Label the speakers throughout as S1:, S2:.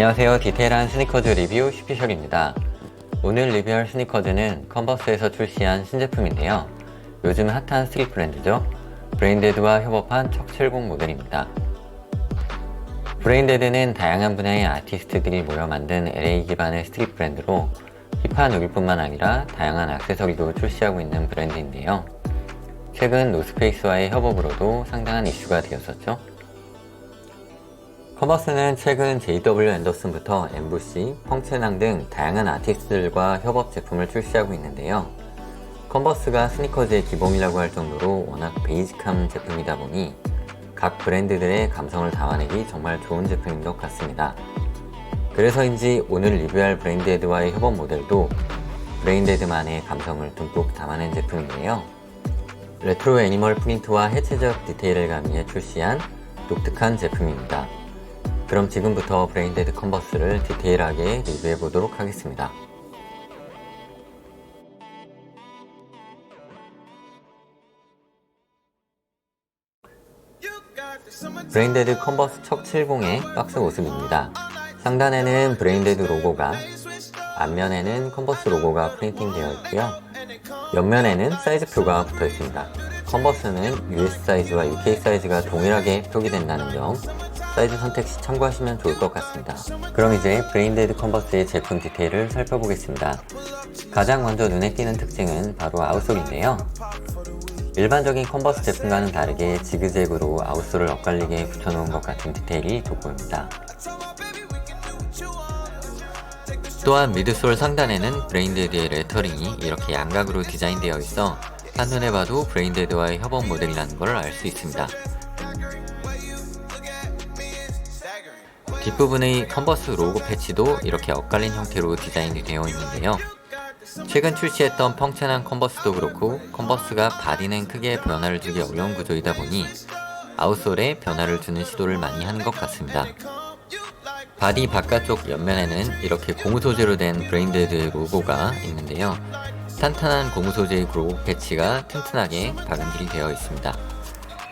S1: 안녕하세요. 디테일한 스니커즈 리뷰 슈피셜입니다. 오늘 리뷰할 스니커즈는 컨버스에서 출시한 신제품인데요. 요즘 핫한 스트릿 브랜드죠. 브레인데드와 협업한 척70 모델입니다. 브레인데드는 다양한 분야의 아티스트들이 모여 만든 LA 기반의 스트릿 브랜드로 힙한 룩뿐만 아니라 다양한 액세서리도 출시하고 있는 브랜드인데요. 최근 노스페이스와의 협업으로도 상당한 이슈가 되었었죠. 컨버스는 최근 JW 앤더슨부터 엠부시, 펑체낭 등 다양한 아티스트들과 협업 제품을 출시하고 있는데요. 컨버스가 스니커즈의 기본이라고 할 정도로 워낙 베이직한 제품이다 보니 각 브랜드들의 감성을 담아내기 정말 좋은 제품인 것 같습니다. 그래서인지 오늘 리뷰할 브레인데드와의 협업 모델도 브레인데드만의 감성을 듬뿍 담아낸 제품이에요. 레트로 애니멀 프린트와 해체적 디테일을 가미해 출시한 독특한 제품입니다. 그럼 지금부터 브레인데드 컨버스를 디테일하게 리뷰해 보도록 하겠습니다. 브레인데드 컨버스 척 70의 박스 모습입니다. 상단에는 브레인데드 로고가, 앞면에는 컨버스 로고가 프린팅 되어 있고요. 옆면에는 사이즈표가 붙어 있습니다. 컨버스는 US 사이즈와 UK 사이즈가 동일하게 표기된다는 점, 사이즈 선택 시 참고하시면 좋을 것 같습니다. 그럼 이제 브레인데드 컨버스의 제품 디테일을 살펴보겠습니다. 가장 먼저 눈에 띄는 특징은 바로 아웃솔인데요. 일반적인 컨버스 제품과는 다르게 지그재그로 아웃솔을 엇갈리게 붙여놓은 것 같은 디테일이 돋보입니다. 또한 미드솔 상단에는 브레인데드의 레터링이 이렇게 양각으로 디자인되어 있어 한눈에 봐도 브레인데드와의 협업 모델이라는 걸 알 수 있습니다. 뒷부분의 컨버스 로고 패치도 이렇게 엇갈린 형태로 디자인이 되어 있는데요. 최근 출시했던 펑천한 컨버스도 그렇고 컨버스가 바디는 크게 변화를 주기 어려운 구조이다 보니 아웃솔에 변화를 주는 시도를 많이 하는 것 같습니다. 바디 바깥쪽 옆면에는 이렇게 고무 소재로 된 브레인데드의 로고가 있는데요. 탄탄한 고무 소재의 로고 패치가 튼튼하게 박음질이 되어 있습니다.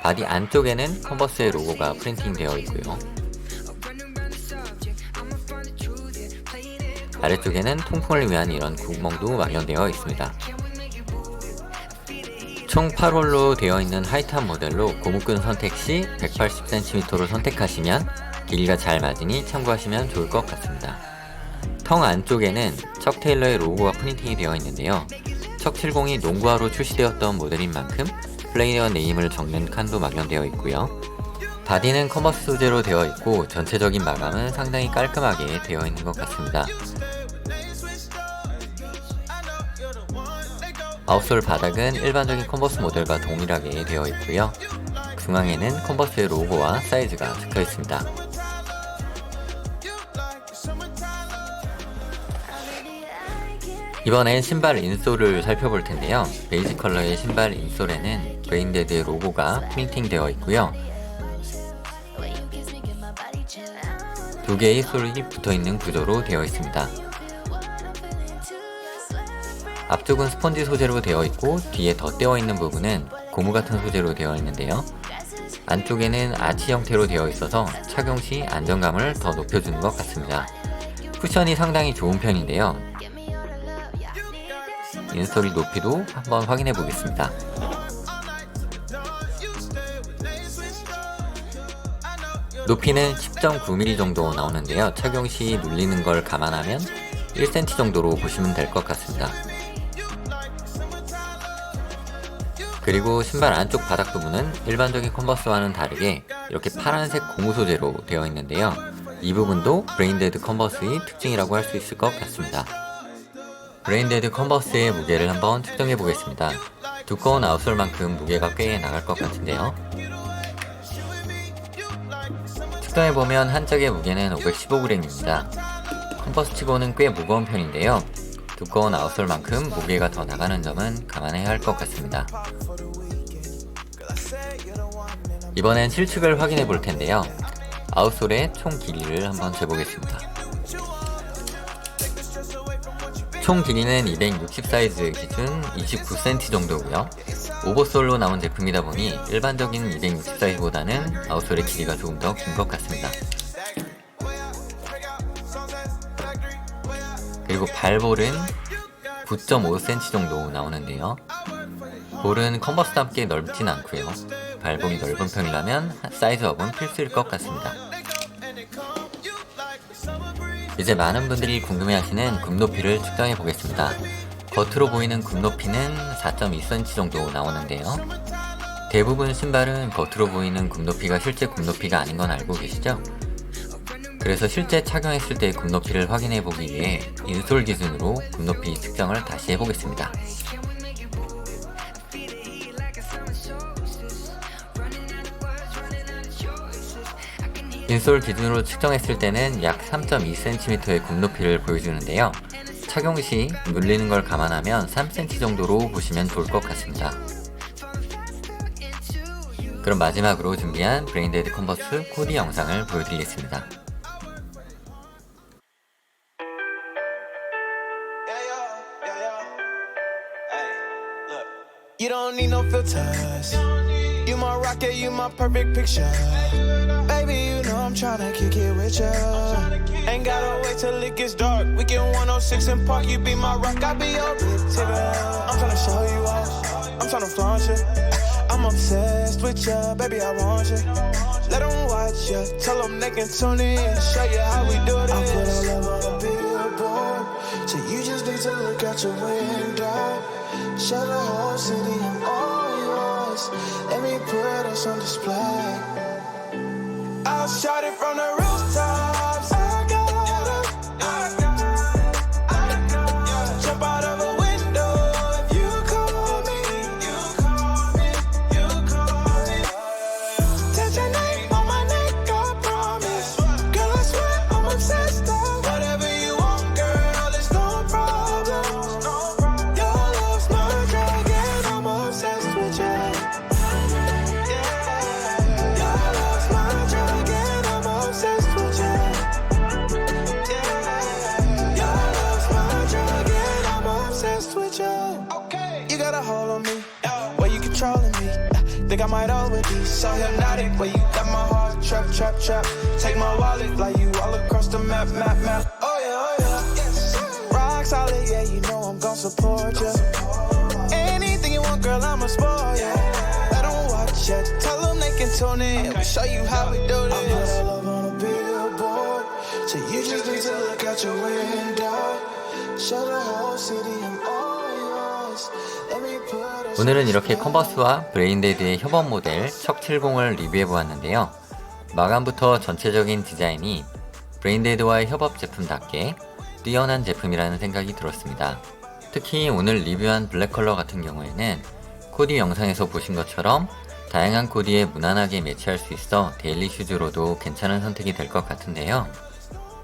S1: 바디 안쪽에는 컨버스의 로고가 프린팅 되어 있고요. 아래쪽에는 통풍을 위한 이런 구멍도 마련되어 있습니다. 총 8홀로 되어 있는 하이탑 모델로 고무끈 선택 시 180cm로 선택하시면 길이가 잘 맞으니 참고하시면 좋을 것 같습니다. 텅 안쪽에는 척 테일러의 로고가 프린팅이 되어 있는데요. 척 70이 농구화로 출시되었던 모델인 만큼 플레이어 네임을 적는 칸도 마련되어 있고요. 바디는 커머스 소재로 되어 있고 전체적인 마감은 상당히 깔끔하게 되어 있는 것 같습니다. 아웃솔 바닥은 일반적인 컨버스 모델과 동일하게 되어 있고요. 중앙에는 컨버스의 로고와 사이즈가 적혀 있습니다. 이번엔 신발 인솔을 살펴볼 텐데요. 베이지 컬러의 신발 인솔에는 브레인데드의 로고가 프린팅 되어 있고요. 두 개의 솔이 붙어 있는 구조로 되어 있습니다. 앞쪽은 스펀지 소재로 되어 있고 뒤에 덧대어 있는 부분은 고무 같은 소재로 되어 있는데요. 안쪽에는 아치 형태로 되어 있어서 착용 시 안정감을 더 높여주는 것 같습니다. 쿠션이 상당히 좋은 편인데요. 인스톨이 높이도 한번 확인해 보겠습니다. 높이는 10.9mm 정도 나오는데요. 착용 시 눌리는 걸 감안하면 1cm 정도로 보시면 될 것 같습니다. 그리고 신발 안쪽 바닥 부분은 일반적인 컨버스와는 다르게 이렇게 파란색 고무 소재로 되어 있는데요. 이 부분도 브레인데드 컨버스의 특징이라고 할 수 있을 것 같습니다. 브레인데드 컨버스의 무게를 한번 측정해 보겠습니다. 두꺼운 아웃솔만큼 무게가 꽤 나갈 것 같은데요. 측정해 보면 한 짝의 무게는 515g입니다. 컨버스 치고는 꽤 무거운 편인데요. 두꺼운 아웃솔만큼 무게가 더 나가는 점은 감안해야 할 것 같습니다. 이번엔 실측을 확인해 볼 텐데요. 아웃솔의 총 길이를 한번 재보겠습니다. 총 길이는 260 사이즈 기준 29cm 정도고요. 오버솔로 나온 제품이다 보니 일반적인 260 사이즈보다는 아웃솔의 길이가 조금 더 긴 것 같습니다. 그리고 발볼은 9.5cm 정도 나오는데요. 볼은 컨버스답게 넓진 않고요. 발볼이 넓은 편이라면 사이즈업은 필수일 것 같습니다. 이제 많은 분들이 궁금해하시는 굽 높이를 측정해 보겠습니다. 겉으로 보이는 굽 높이는 4.2cm 정도 나오는데요. 대부분 신발은 겉으로 보이는 굽 높이가 실제 굽 높이가 아닌 건 알고 계시죠? 그래서 실제 착용했을 때의 굽 높이를 확인해 보기 위해 인솔 기준으로 굽 높이 측정을 다시 해보겠습니다. 인솔 기준으로 측정했을 때는 약 3.2cm의 굽 높이를 보여주는데요. 착용 시 눌리는 걸 감안하면 3cm 정도로 보시면 좋을 것 같습니다. 그럼 마지막으로 준비한 브레인데드 컨버스 코디 영상을 보여드리겠습니다.
S2: Tryna kick it with ya. Ain't gotta wait till it gets dark. We get 106 and park. You be my rock, I be your big. I'm tryna show you off. I'm tryna flaunt you. I'm obsessed with ya, baby. I want you. Let them watch ya. Tell them they can tune in. Show you how we do this. I put all love on a billboard. So you just need to look out your window. Show the whole city I'm all yours. Let me put us on display. I'll it from the I might overdose, so hypnotic. Where you got my heart trap, trap, trap. Take my wallet, fly you all across the map, map, map. Oh yeah, oh yeah. Yes. Rock solid, yeah, you know I'm gon' support you. Anything you want, girl, I'ma spoil ya. Let 'em watch ya. Tell 'em they can tune in. We'll show you how we do this. I put love on a billboard, so you just need to look out your window. Show the whole city I'm all
S1: 오늘은 이렇게 컨버스와 브레인데드의 협업 모델 척70을 리뷰해 보았는데요. 마감부터 전체적인 디자인이 브레인데드와의 협업 제품답게 뛰어난 제품이라는 생각이 들었습니다. 특히 오늘 리뷰한 블랙 컬러 같은 경우에는 코디 영상에서 보신 것처럼 다양한 코디에 무난하게 매치할 수 있어 데일리 슈즈로도 괜찮은 선택이 될 것 같은데요.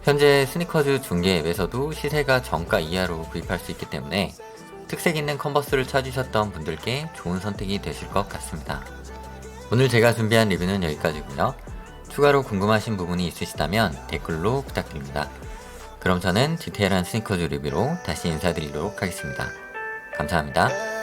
S1: 현재 스니커즈 중개 앱에서도 시세가 정가 이하로 구입할 수 있기 때문에 특색 있는 컨버스를 찾으셨던 분들께 좋은 선택이 되실 것 같습니다. 오늘 제가 준비한 리뷰는 여기까지고요. 추가로 궁금하신 부분이 있으시다면 댓글로 부탁드립니다. 그럼 저는 디테일한 스니커즈 리뷰로 다시 인사드리도록 하겠습니다. 감사합니다.